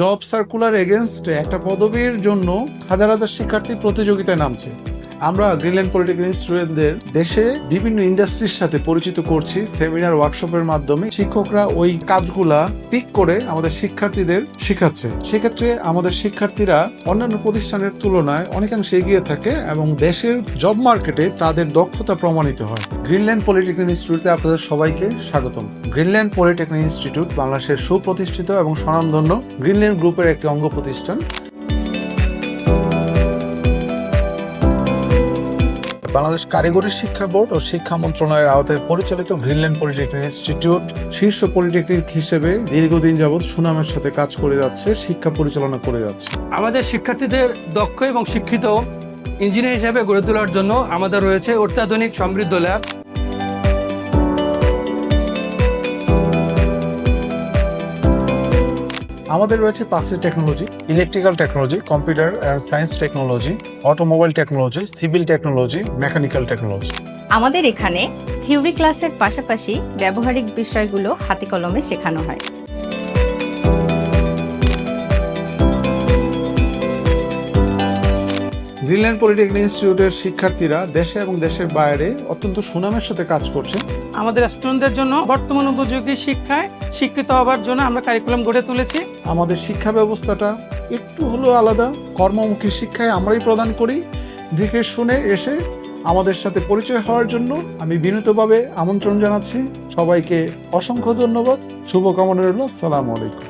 Job circular এগেনস্টে একটা পদবীর জন্য হাজার হাজার শিক্ষার্থী প্রতিযোগিতায় নামছে। আমরা গ্রিনল্যান্ড পলিটেকনিক স্টুডেন্টদের দেশে বিভিন্ন ইন্ডাস্ট্রির সাথে পরিচিত করছি সেমিনার ওয়ার্কশপের মাধ্যমে। শিক্ষকরা ওই কাজগুলা পিক করে আমাদের শিক্ষার্থীদের শেখাচ্ছে। সেক্ষেত্রে আমাদের শিক্ষার্থীরা অন্যান্য প্রতিষ্ঠানের তুলনায় অনেকাংশে এগিয়ে থাকে এবং দেশের জব মার্কেটে তাদের দক্ষতা প্রমাণিত হয়। গ্রিনল্যান্ড পলিটেকনিক ইনস্টিটিউটে আপনাদের সবাইকে স্বাগতম। গ্রিনল্যান্ড পলিটেকনিক ইনস্টিটিউট বাংলাদেশের সুপ্রতিষ্ঠিত এবং স্বনামধন্য গ্রিনল্যান্ড গ্রুপের একটি অঙ্গ প্রতিষ্ঠান। বাংলাদেশ কারিগরি শিক্ষা বোর্ড ও শিক্ষা মন্ত্রণালয়ের আওতায় পরিচালিত গ্রিনল্যান্ড পলিটেকনিক ইনস্টিটিউট শীর্ষ পলিটেকনিক হিসেবে দীর্ঘদিন যাবৎ সুনামের সাথে কাজ করে যাচ্ছে, শিক্ষা পরিচালনা করে যাচ্ছে। আমাদের শিক্ষার্থীদের দক্ষ এবং শিক্ষিত ইঞ্জিনিয়ার হিসেবে গড়ে তোলার জন্য আমাদের রয়েছে অত্যাধুনিক সমৃদ্ধ ল্যাব। আমাদের রয়েছে পাঁচটি technology electrical technology computer science technology automobile technology civil technology mechanical technology আমাদের এখানে থিওরি ক্লাসের পাশাপাশি ব্যবহারিক বিষয়গুলো হাতে কলমে শেখানো হয়। গ্রিনল্যান্ড পলিটেকনিক ইনস্টিটিউটের শিক্ষার্থীরা দেশে এবং দেশের বাইরে অত্যন্ত সুনামের সাথে কাজ করছে। আমাদের স্টুডেন্টদের জন্য বর্তমান উপযোগী শিক্ষায় শিক্ষিত হওয়ার জন্য আমরা কারিকুলাম গড়ে তুলেছি। আমাদের শিক্ষা ব্যবস্থাটা একটু হলেও আলাদা। কর্মমুখী শিক্ষায় আমরাই প্রদান করি। দেখে শুনে এসে আমাদের সাথে পরিচয় হওয়ার জন্য আমি বিনীতভাবে আমন্ত্রণ জানাচ্ছি। সবাইকে অসংখ্য ধন্যবাদ। শুভকামনা রইল। আসসালামু আলাইকুম।